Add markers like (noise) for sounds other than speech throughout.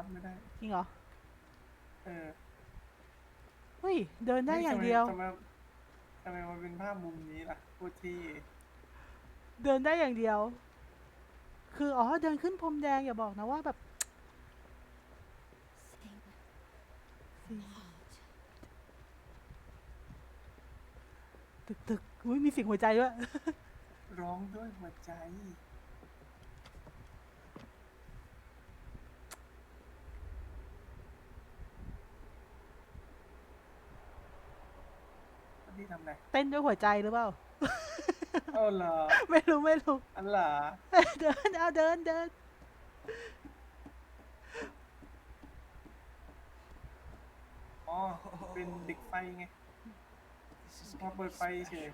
คับไม่ได้จริงเหรอ เออเฮ้ย เดินได้ฮ้อย่างทำมเดียว ทำไมทำไมมันเป็นภาพมุมนี้ล่ะพูดที่เดินได้อย่างเดียว คืออ๋อเดินขึ้นพรมแดงอย่าบอกนะว่าแบบ Sing heart. ตึกตึกอุ้ยมีเสียงหัวใจด้วย ร้องด้วยหัวใจ วันนี้ทำอะไรเต้นด้วยหัวใจหรือเปล่า เอ้าเหรอไม่รู้ไม่รู้ อันเหรอเดินเอาเดินเดินอ๋อเป็นเด็กไฟไง This is มา gonna เปิด be ไฟเฉย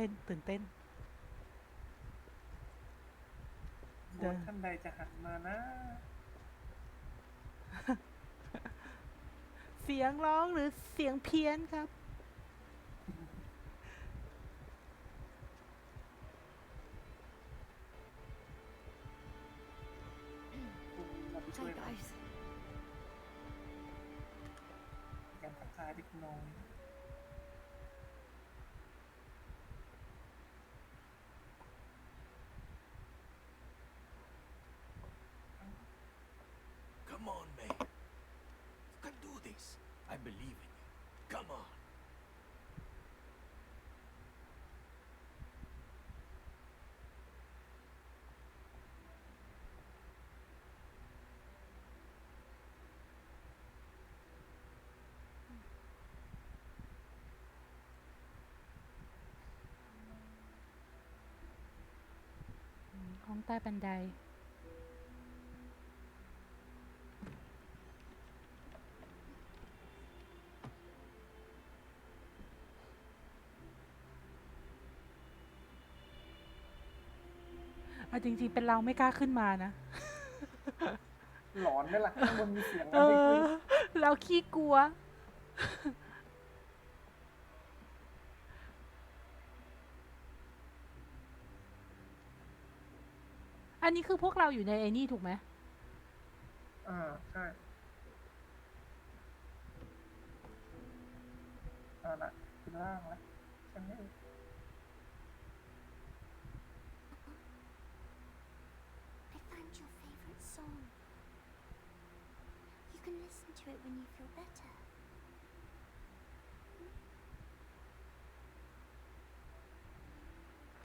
เต้น ตื่นเต้นเดินท่านใดจะหันมานะ เสียงร้องหรือเสียงเพี้ยนครับ ใต้บันได เอาจริง ๆ เป็นเราไม่กล้าขึ้นมานะ หลอนไหมล่ะข้างบนมีเสียงเออะไรอคุยเราขี้กลัว อันนี้คือพวกเราอยู่ในไอ้นี่ถูกไหมอ่าใช่อ่าละขึ้นล่างแล้วใช่ไหม I found your favorite song. You can listen to it when you feel better.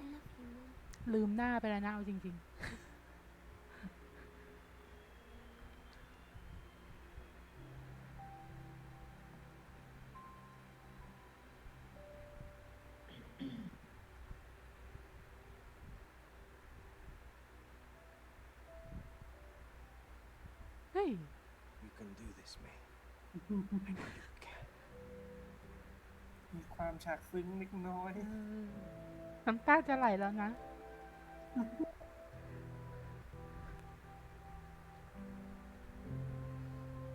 I love you, Mum. ลืมหน้าไปแล้วนะเอาจริง ๆ มีความฉากซึ้งเล็กน้อย น้ำตาจะไหลแล้วนะ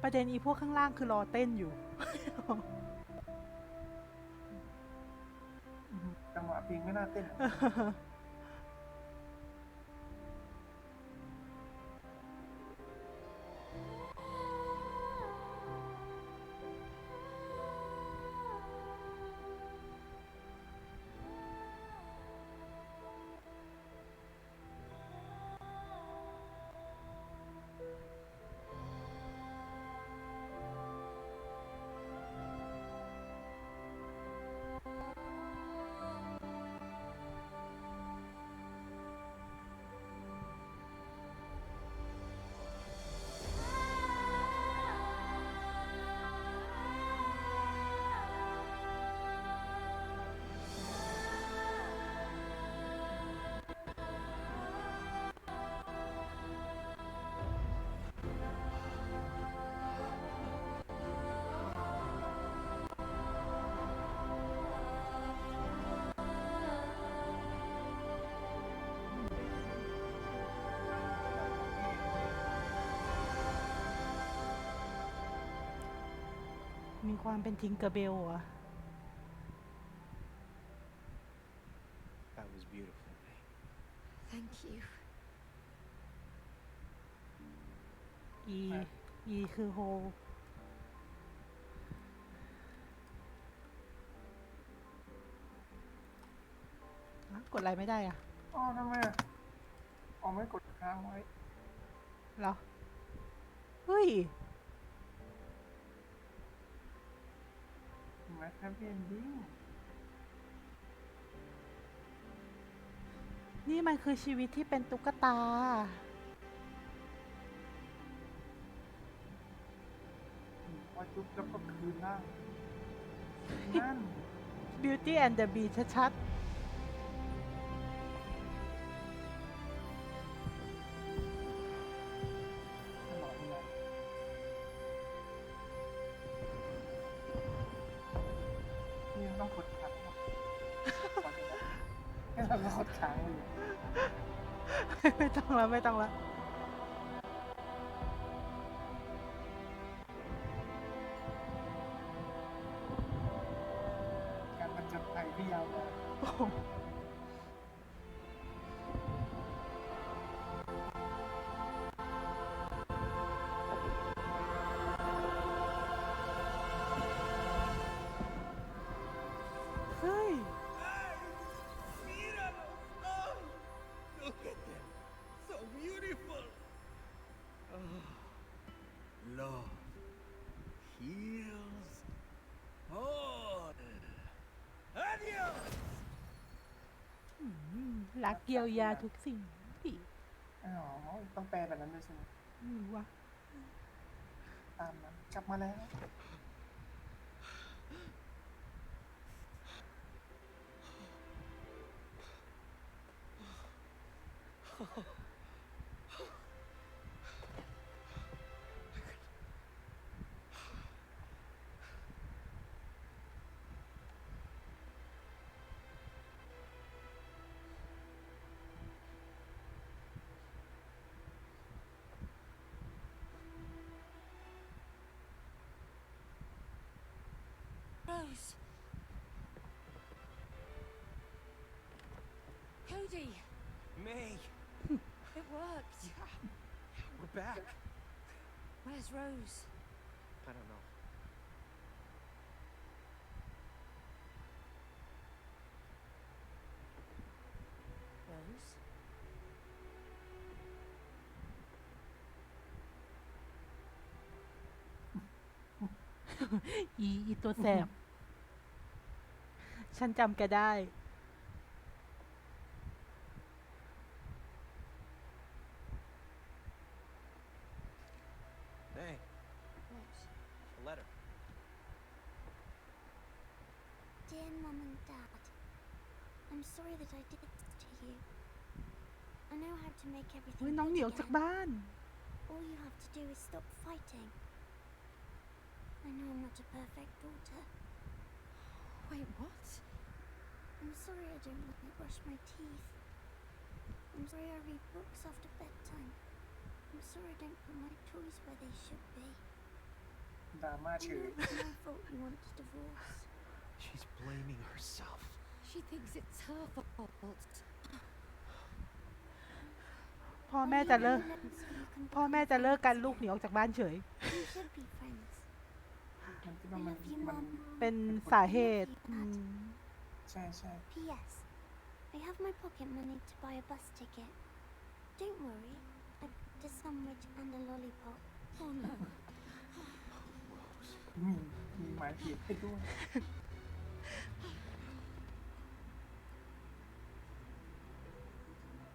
ประเด็นอีพวกข้างล่างคือรอเต้นอยู่ จังหวะเพลงไม่น่าเต้นหรอก มีความเป็นทิงเกอร์เบลอะ That was beautiful, May. Thank you. อีอีคือโฮอะกดอะไรไม่ได้อะอ๋อทำไมอะอ๋อไม่กดค้างไว้ เหรอ เฮ้ย นไหมแฮปปี้เอนดิ้งนี่มันคือชีวิตที่เป็นตุ๊กตา พอจุ๊บแล้วก็คืนร่างนั่น Beauty and the Beast ชัดต บภั รักเยียวยาทุกสิ่งพี่อ๋อต้องแปลแบบนั้นด้วยใช่ไหมไม่รู้ว่าตามนั้นกลับมาแล้ว Rose. Back. Where's Rose? I don't know. Rose? อีอีตัวแสบ ฉันจำแกได้ I'm sorry that I did this to you. I know how to make เฮ้ย everything น้องหนี good ออกจาก again. บ้าน All you have to do is stop fighting. I know I'm not a perfect daughter. Wait, what? I'm sorry I don't let me brush my teeth. I'm sorry I read books after bedtime. I'm sorry I don't put my toys where they should be. ดราม่า I เฉ know ย it's my (laughs) fault you want a divorce. She's blaming herself. She thinks it's her fault. พ่อแม่จะเลิก Only let me so you can พ่อ become แม่จะเลิก friends กันลูกหนี again. ออกจากบ้านเฉย We should be friends. มันคิด I ว่ามัน love you, มัน Mum. เป็นสาเหตุอืมใช่ใช่ P.S. I have my pocket money to buy a bus ticket. Don't worry. I bought a sandwich and a lollipop. Oh no. มีมีหมายเหตุให้ด้วย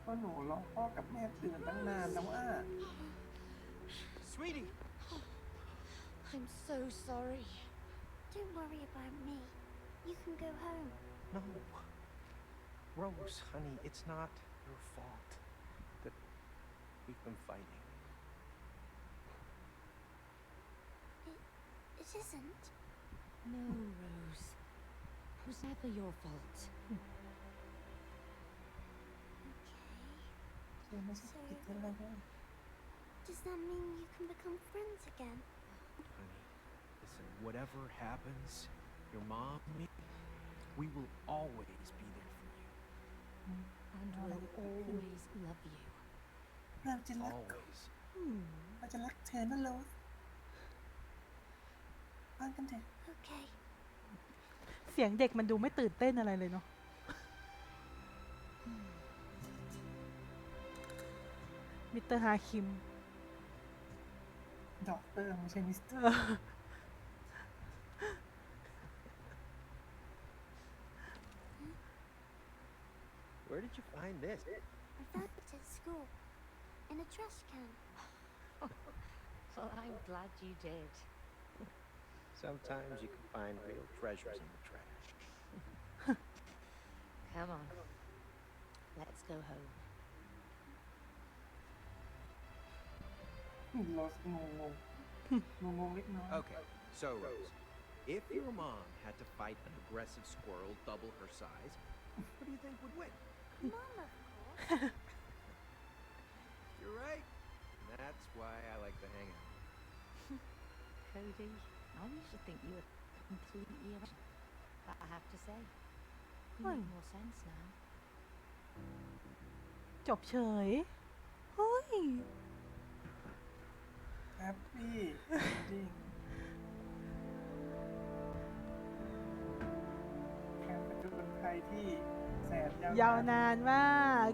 ก็หนูรอพ่อกับแม่ตื่นตั้งนานแล้วว่า Sweetie, I'm so sorry. Don't worry about me. You can go home. no. Rose, honey, it's not your fault that we've been fighting. It isn't. No, Rose. It was never your fault. Does that mean you can become friends again? Honey, this and whatever happens, your mom, me, we will always be there for you. And will always love you. เราจะรัก Always. เราจะรักเธอนะโรสฟังกันเถอะ Okay. (laughs) เสียงเด็กมันดูไม่ตื่นเต้นอะไรเลยเนาะ มิสเตอร์ฮาคิม ดอกเตอร์ไม่ใช่มิสเตอร์ (laughs) เออ Where did you find this? I found it at school. In a trash can. (laughs) Well, I'm glad you did. Sometimes you can find real treasures in the trash. (laughs) Come on. Let's go home. โรสงงงงงงๆเล็กน้อย Okay, so Rose, if your mom had to fight an aggressive squirrel double her size, what do you think would win? Mom, of course. (laughs) You're right. That's why I like to hang out. (laughs) Cody, I used to think you were completely irrational. But I have to say, you make Hmm. more sense now. จบเฉย เฮ้ย แฮปปี้จริงแข่งประจุนไทยที่แสนยาวยาวนานมาก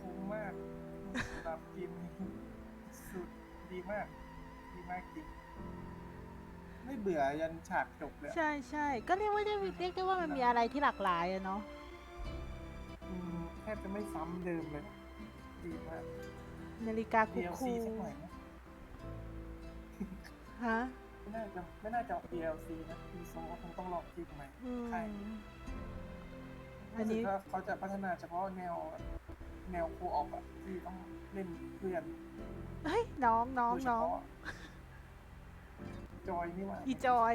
คุ้มมากสำหรับเกมนี้สุดดีมาก ดีมากจริง ไม่เบื่อยันฉากจบเลยอะ ใช่ใช่ก็เรียกว่าได้เรียกได้ว่ามันมีอะไรที่หลากหลายอะเนาะอืมแทบจะไม่ซ้ำเดิมเลย ดีมาก นาฬิกาคุก DLC คูสักหน่อยนะฮะไม่น่าจะไม่น่าจะออก DLC นะมีทรงก็คงต้องลองคิดใหม่ อืม ใช่ อันรู้สึนี้ กว่าเขาจะพัฒนาเฉพาะแนวแนวโคออปอะที่ต้องเล่นเพื่อนเฮ้ย น้องน้องโดยเฉน้องพาะจอยนี่หว่าอีจอย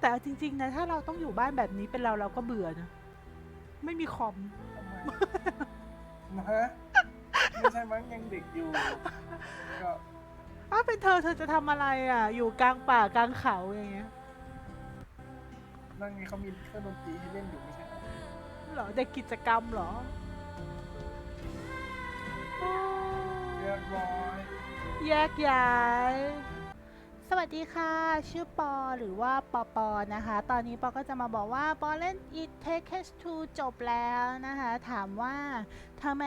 แต่เอาจริง ๆ นะ ถ้าเราต้องอยู่บ้านแบบนี้เป็นเราเราก็เบื่อนะ ไม่มีคอมทำไม นะฮะไม่ใช่มั้งยังเด็กอยู่ ก็อ้าวเป็นเธอเธอจะทำอะไรอะ อยู่กลางป่ากลางเขาอย่างเงี้ยนั่นไงเขามีเครื่องดนตรีให้เล่นอยู่ไม่ใช่เหรอเหรอเด็กกิจกรรมเหรอเรียบร้อย แยกย้าย สวัสดีค่ะ ชื่อปอหรือว่าปอปอนะคะ ตอนนี้ปอก็จะมาบอกว่าปอเล่น It Takes Two จบแล้วนะคะ ถามว่าทำไม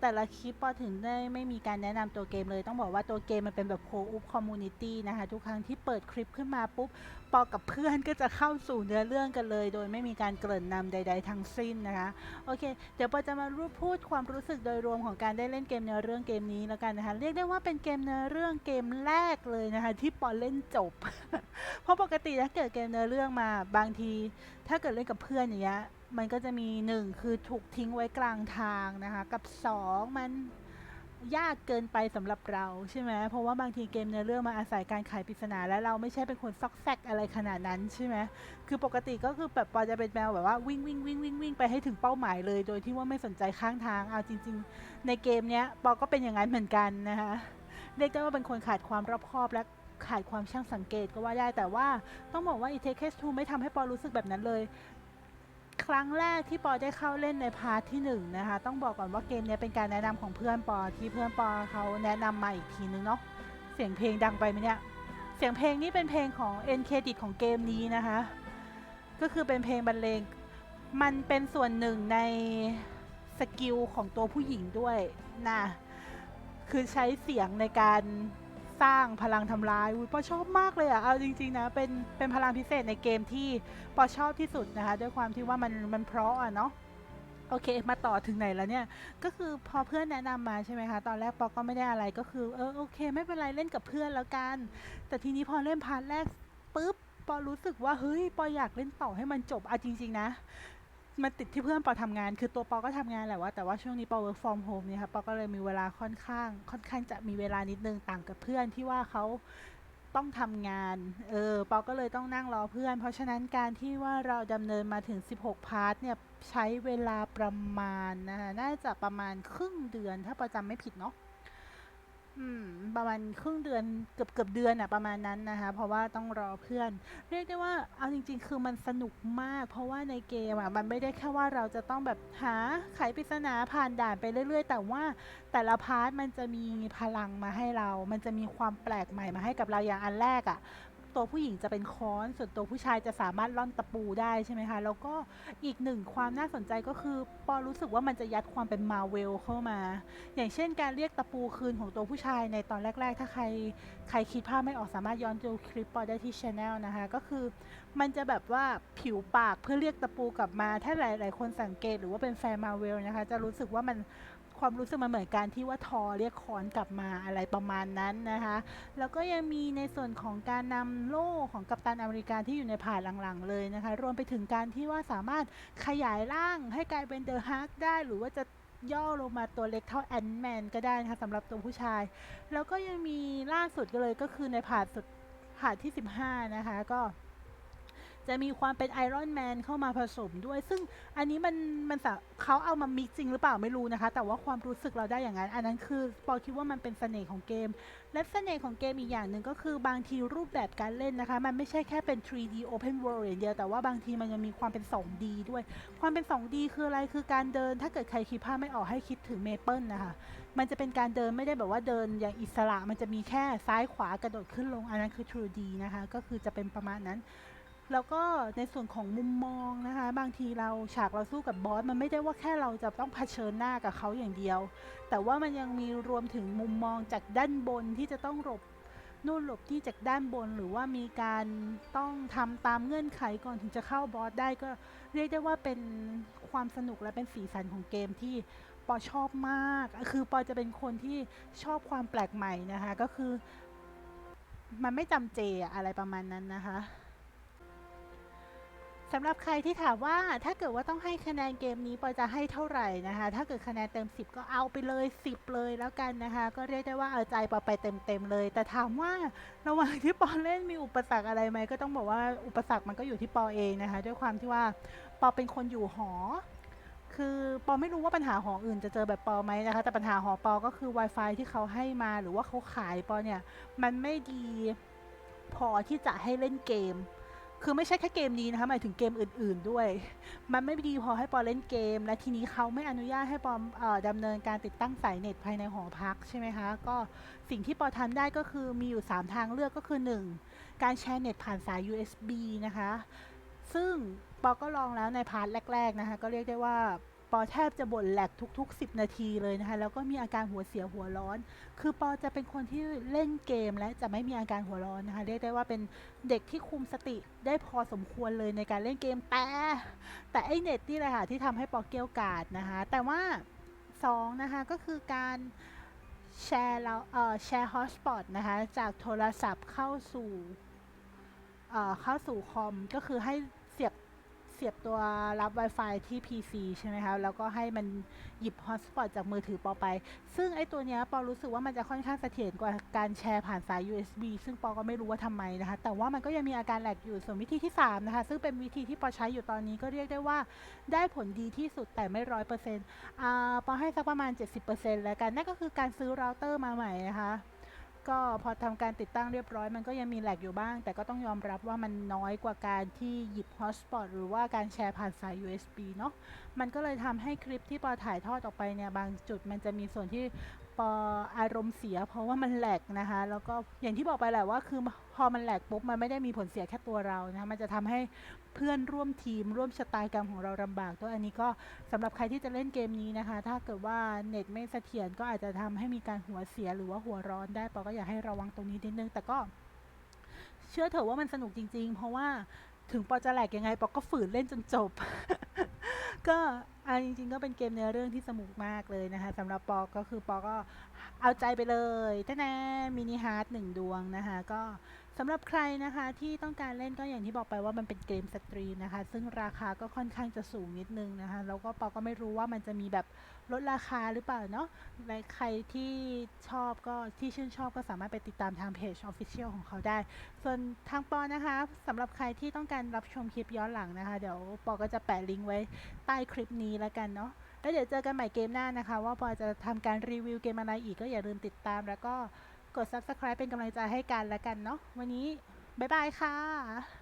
แต่ละคลิปปอถึงได้ไม่มีการแนะนำตัวเกมเลย ต้องบอกว่าตัวเกมมันเป็นแบบโคอุปคอมมูนิตี้นะคะ ทุกครั้งที่เปิดคลิปขึ้นมาปุ๊บ ปอกับเพื่อนก็จะเข้าสู่เนื้อเรื่องกันเลย โดยไม่มีการเกริ่นนำใด ๆ ทั้งสิ้นนะคะ โอเค เดี๋ยวปอจะมารูปพูดความรู้สึกโดยรวมของการได้เล่นเกมเนื้อเรื่องเกมนี้แล้วกันนะคะ เรียกได้ว่าเป็นเกมเนื้อเรื่องเกมแรกเลยนะคะที่ปอเล่นจบ เพราะปกติถ้าเกิดเกมเนื้อเรื่องมาบางที ถ้าเกิดเล่นกับเพื่อนอย่างเงี้ย มันก็จะมีหนึ่งคือถูกทิ้งไว้กลางทางนะคะ กับสองมันยากเกินไปสำหรับเราใช่ไหมเพราะว่าบางทีเกมเนื้อเรื่องมาอาศัยการไขปริศนาและเราไม่ใช่เป็นคนซอกแซกอะไรขนาดนั้นใช่ไหมคือปกติก็คือแบบปอจะเป็นแมวแบบว่าวิ่งวิ่งวิ่งวิ่งวิ่งไปให้ถึงเป้าหมายเลย โดยที่ว่าไม่สนใจข้างทางเอาจริง ๆ ในเกมเนี้ยปอก็เป็นอย่างนั้นเหมือนกันนะคะเรียกได้ว่าเป็นคนขาดความรอบคอบและขาดความช่างสังเกตก็ว่าได้แต่ว่าต้องบอกว่า i t a k e s 2ไม่ทำให้ปอรู้สึกแบบนั้นเลย ครั้งแรกที่ปอได้เข้าเล่นในพาร์ทที่หนึ่งนะคะต้องบอกก่อนว่าเกมนี้เป็นการแนะนำของเพื่อนปอที่เพื่อนปอเขาแนะนำมาอีกทีนึงเนาะเสียงเพลงดังไปไหมเนี่ยเสียงเพลงนี่เป็นเพลงของ end credit ของเกมนี้นะคะก็คือเป็นเพลงบรรเลงมันเป็นส่วนหนึ่งในสกิลของตัวผู้หญิงด้วยนะคือใช้เสียงในการ สร้างพลังทำลายอุ้ยปอชอบมากเลยอะเอาจริง ๆ นะ เป็นเป็นพลังพิเศษในเกมที่ปอชอบที่สุดนะคะ ด้วยความที่ว่ามันมันเพราะอะเนาะโอเค มาต่อถึงไหนแล้วเนี่ย ก็คือพอเพื่อนแนะนำมาใช่ไหมคะ ตอนแรกปอก็ไม่ได้อะไรก็คือ เออโอเค ไม่เป็นไรเล่นกับเพื่อนแล้วกัน แต่ทีนี้พอเล่นพาร์ทแรกปุ๊บ ปอรู้สึกว่าเฮ้ย ปออยากเล่นต่อให้มันจบอาจริง ๆ นะ มันติดที่เพื่อนปอทำงาน คือตัวปอก็ทำงานแหละว่าแต่ว่าช่วงนี้ปอ work from home เนี่ยค่ะปอก็เลยมีเวลาค่อนข้าง ค่อนข้างจะมีเวลานิดนึงต่างกับเพื่อนที่ว่าเขาต้องทำงาน เออปอก็เลยต้องนั่งรอเพื่อน เพราะฉะนั้นการที่ว่าเราดำเนินมาถึง 16 พาร์ทเนี่ย ใช้เวลาประมาณนะคะน่าจะประมาณครึ่งเดือนถ้าประจำไม่ผิดเนาะ ประมาณครึ่งเดือนเกือบเกือบเดือนอะประมาณนั้นนะคะ เพราะว่าต้องรอเพื่อน เรียกได้ว่าเอาจริง ๆ คือมันสนุกมาก เพราะว่าในเกมอะมันไม่ได้แค่ว่าเราจะต้องแบบหาไขปริศนาผ่านด่านไปเรื่อย ๆ แต่ว่าแต่ละพาร์ทมันจะมีพลังมาให้เรา มันจะมีความแปลกใหม่มาให้กับเราอย่างอันแรกอะ ตัวผู้หญิงจะเป็นค้อน ส่วนตัวผู้ชายจะสามารถล่อนตะปูได้ใช่ไหมคะแล้วก็อีกหนึ่งความน่าสนใจก็คือ ปอรู้สึกว่ามันจะยัดความเป็นมาเวลเข้ามา อย่างเช่นการเรียกตะปูคืนของตัวผู้ชายในตอนแรก ๆ ถ้าใครใครคิดภาพไม่ออกสามารถย้อนดูคลิปปอได้ที่ช anel นะคะก็คือมันจะแบบว่าผิวปากเพื่อเรียกตะปูกลับมา ถ้าหลาย ๆ คนสังเกตหรือว่าเป็นแฟนมาเวลนะคะจะรู้สึกว่ามัน ความรู้สึกมันเหมือนการที่ว่าทอเรียกคอนกลับมาอะไรประมาณนั้นนะคะ แล้วก็ยังมีในส่วนของการนำโล่ของกัปตันอเมริกาที่อยู่ในผ่านหลังๆเลยนะคะ รวมไปถึงการที่ว่าสามารถขยายร่างให้กลายเป็นเดอะฮักได้หรือว่าจะย่อลงมาตัวเล็กเท่าแอนด์แมนก็ได้นะคะสำหรับตัวผู้ชาย แล้วก็ยังมีล่าสุดก็เลยก็คือในผ่านสุดผ่านที่ 15 นะคะก็ จะมีความเป็นไอรอนแมนเข้ามาผสมด้วย ซึ่งอันนี้มันมันเขาเอามามิกจริงหรือเปล่าไม่รู้นะคะ แต่ว่าความรู้สึกเราได้อย่างนั้น อันนั้นคือปอคิดว่ามันเป็นเสน่ห์ของเกม และเสน่ห์ของเกมอีกอย่างหนึ่งก็คือบางทีรูปแบบการเล่นนะคะ มันไม่ใช่แค่เป็น 3D Open World อย่างเดียวแต่ว่าบางทีมันยังมีความเป็น 2D ด้วย ความเป็น 2D คืออะไรคือการเดิน ถ้าเกิดใครคิดภาพไม่ออกให้คิดถึงเมเปิลนะคะมันจะเป็นการเดินไม่ได้แบบว่าเดินอย่างอิสระ มันจะมีแค่ซ้ายขวากระโดดขึ้นลง อันนั้นคือ 2D นะคะ ก็คือจะเป็นประมาณนั้น แล้วก็ในส่วนของมุมมองนะคะ บางทีเราฉากเราสู้กับบอสมันไม่ได้ว่าแค่เราจะต้องเผชิญหน้ากับเขาอย่างเดียว แต่ว่ามันยังมีรวมถึงมุมมองจากด้านบนที่จะต้องหลบนู่นหลบที่จากด้านบนหรือว่ามีการต้องทำตามเงื่อนไขก่อนถึงจะเข้าบอสได้ก็เรียกได้ว่าเป็นความสนุกและเป็นสีสันของเกมที่ปอชอบมาก คือปอจะเป็นคนที่ชอบความแปลกใหม่นะคะ ก็คือ มันไม่จำเจอะอะไรประมาณนั้นนะคะ สำหรับใครที่ถามว่าถ้าเกิดว่าต้องให้คะแนนเกมนี้ปอจะให้เท่าไหร่นะคะ ถ้าเกิดคะแนนเต็ม 10 ก็เอาไปเลย 10 เลยแล้วกันนะคะ ก็เรียกได้ว่าเอาใจปอไปเต็มๆเลย แต่ถามว่าระหว่างที่ปอเล่นมีอุปสรรคอะไรไหมก็ต้องบอกว่าอุปสรรคมันก็อยู่ที่ปอเองนะคะ ด้วยความที่ว่าปอเป็นคนอยู่หอ คือปอไม่รู้ว่าปัญหาหออื่นจะเจอแบบปอไหมนะคะ แต่ปัญหาหอปอก็คือ Wi-Fi ที่เขาให้มาหรือว่าเขาขายปอเนี่ยมันไม่ดีพอที่จะให้เล่นเกม คือไม่ใช่แค่เกมนี้นะคะหมายถึงเกมอื่น ๆด้วย มันไม่ดีพอให้ปอเล่นเกม และทีนี้เขาไม่อนุญาตให้ปอเออดำเนินการติดตั้งสายเน็ตภายในหอพักใช่ไหมคะ ก็สิ่งที่ปอทำได้ก็คือมีอยู่ 3 ทางเลือกก็คือ 1 การแชร์เน็ตผ่านสาย USB นะคะ ซึ่งปอก็ลองแล้วในพาร์ทแรก ๆ นะคะ ก็เรียกได้ว่า ปอแทบจะบ่นแหลกทุก ๆ 10 นาทีเลยนะคะ แล้วก็มีอาการหัวเสียหัวร้อน คือปอจะเป็นคนที่เล่นเกมและจะไม่มีอาการหัวร้อนนะคะ เรียกได้ว่าเป็นเด็กที่คุมสติได้พอสมควรเลยในการเล่นเกม แต่ แต่ไอเน็ตนี่แหละค่ะที่ทำให้ปอเกลียวกาดนะคะ แต่ว่าสองนะคะก็คือการแชร์เราเอ่อแชร์ฮอสปอตนะคะ จากโทรศัพท์เข้าสู่เอ่อเข้าสู่คอมก็คือให้ เสียบตัวรับ Wi-Fi ที่ PC ใช่ไหมคะแล้วก็ให้มันหยิบฮอสปอตจากมือถือปอไป ซึ่งไอตัวเนี้ยปอรู้สึกว่ามันจะค่อนข้างเสถียรกว่าการแชร์ผ่านสาย USB ซึ่งปอก็ไม่รู้ว่าทำไมนะคะ แต่ว่ามันก็ยังมีอาการแหลกอยู่ส่วนวิธีที่ 3 นะคะ ซึ่งเป็นวิธีที่ปอใช้อยู่ตอนนี้ก็เรียกได้ว่าได้ผลดีที่สุดแต่ไม่ร้อยเปอร์เซ็นต์ปอให้สักประมาณ 70%แล้วกันนั่นก็คือการซื้อเราเตอร์มาใหม่นะคะ ก็พอทำการติดตั้งเรียบร้อยมันก็ยังมีแหลกอยู่บ้าง แต่ก็ต้องยอมรับว่ามันน้อยกว่าการที่หยิบฮอสปอตหรือว่าการแชร์ผ่านสาย USB เนาะมันก็เลยทำให้คลิปที่ปอถ่ายทอดออกไปเนี่ยบางจุดมันจะมีส่วนที่ ปออารมณ์เสีย เพราะว่ามันแหลกนะคะ แล้วก็อย่างที่บอกไปแหละว่าคือพอมันแหลกปุ๊บมันไม่ได้มีผลเสียแค่ตัวเรานะคะมันจะทำให้เพื่อนร่วมทีมร่วมชะตากรรมของเราลำบากตัวอันนี้ก็สำหรับใครที่จะเล่นเกมนี้นะคะ ถ้าเกิดว่าเน็ตไม่เสถียรก็อาจจะทำให้มีการหัวเสียหรือว่าหัวร้อนได้ปอก็อยากให้ระวังตรงนี้นิดนึงแต่ก็ เชื่อเถอะว่ามันสนุกจริง ๆ เพราะว่าถึงปอจะแหลกยังไงปอก็ฝืนเล่นจนจบ ก็ อันจริงๆ ก็เป็นเกมเนื้อเรื่องที่สนุกมากเลยนะคะสำหรับปอก็คือปอก็เอาใจไปเลยแต่น่มินิฮาร์ดหนึ่งดวงนะคะก็สำหรับใครนะคะที่ต้องการเล่นก็อย่างที่บอกไปว่ามันเป็นเกมสตรีมนะคะ ซึ่งราคาก็ค่อนข้างจะสูงนิดนึงนะคะแล้วก็ปอก็ไม่รู้ว่ามันจะมีแบบลดราคาหรือเปล่าเนาะและใครที่ชอบก็ที่ชื่นชอบก็สามารถไปติดตามทางเพจ Official ของเขาได้ ส่วนทางปอนะคะสำหรับใครที่ต้องการรับชมคลิปย้อนหลังนะคะ เดี๋ยวปอก็จะแปะลิงก์ไว้ใต้คลิปนี้แล้วกันเนาะแล้วเดี๋ยวเจอกันใหม่เกมหน้านะคะ ว่าพอจะทำการรีวิวเกมอะไรอีกก็อย่าลืมติดตาม แล้วก็กด subscribe เป็นกำลังใจให้กันแล้วกันเนาะวันนี้บ๊ายบายค่ะ